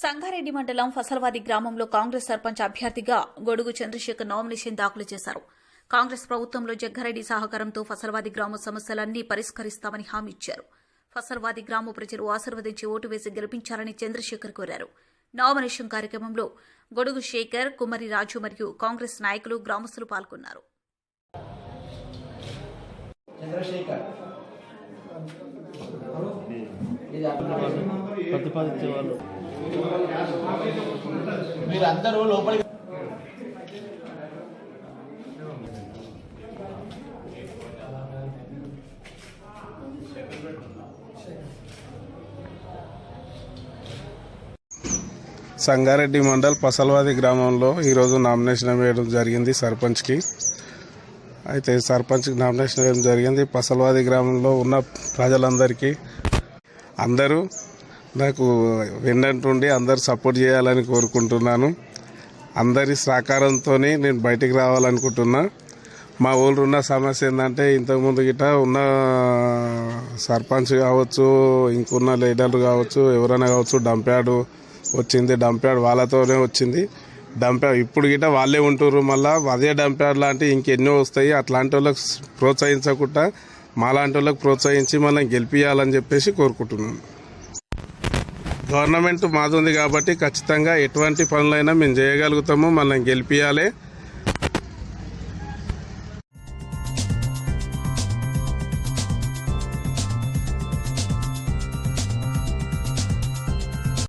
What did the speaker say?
సంగారెడ్డి మండలం ఫసల్వాది గ్రామంలో కాంగ్రెస్ సర్పంచ్ అభ్యర్థిగా గొడుగు చంద్రశేఖర్ నామినేషన్ దాఖలు చేశారు. కాంగ్రెస్ ప్రభుత్వంలో జగ్గారెడ్డి సహకారంతో ఫసల్వాది గ్రామ సమస్యలన్నీ పరిష్కరిస్తామని హామీ ఇచ్చారు. ఫసల్వాది గ్రామ ప్రజలు ఆశీర్వదించి ఓటు వేసి గెలిపించాలని చంద్రశేఖర్ కోరారు. నామినేషన్ కార్యక్రమంలో గొడుగు శేఖర్ కుమరి రాజు మరియు కాంగ్రెస్ నాయకులు గ్రామస్తులు పాల్గొన్నారు. చంద్రశేఖర్. ఇది ప్రతిపాదించే వాళ్ళు. మీరందరూ లోపలికి సంగారెడ్డి మండల్ పసల్వాది గ్రామంలో ఈరోజు నామినేషన్ వేయడం జరిగింది సర్పంచ్కి. అయితే సర్పంచ్కి నామినేషన్ వేయడం జరిగింది పసల్వాది గ్రామంలో ఉన్న ప్రజలందరికీ. అందరూ నాకు వెన్నంటుండి అందరు సపోర్ట్ చేయాలని కోరుకుంటున్నాను. అందరి సహకారంతో నేను బయటికి రావాలనుకుంటున్నా. మా ఊళ్ళో ఉన్న సమస్య ఏంటంటే ఇంతకుముందు గిట్ట ఉన్న సర్పంచ్ కావచ్చు ఇంకున్న లీడర్లు కావచ్చు ఎవరైనా కావచ్చు డంప్యాడ్ వచ్చింది డంప్యాడ్ వాళ్ళతోనే వచ్చింది. డంప్యాడ్ ఇప్పుడు గిట్ట వాళ్ళే ఉంటుర్రు మళ్ళీ. అదే డంప్యాడ్ లాంటివి ఇంకెన్నో వస్తాయి. అట్లాంటి వాళ్ళకి ప్రోత్సహించకుండా మాలాంటి వాళ్ళకి ప్రోత్సహించి మనం గెలిపియాలని చెప్పేసి కోరుకుంటున్నాను. గవర్నమెంట్ మాది ఉంది కాబట్టి ఖచ్చితంగా ఎటువంటి పనులైనా మేము చేయగలుగుతాము మనం గెలిపించాలి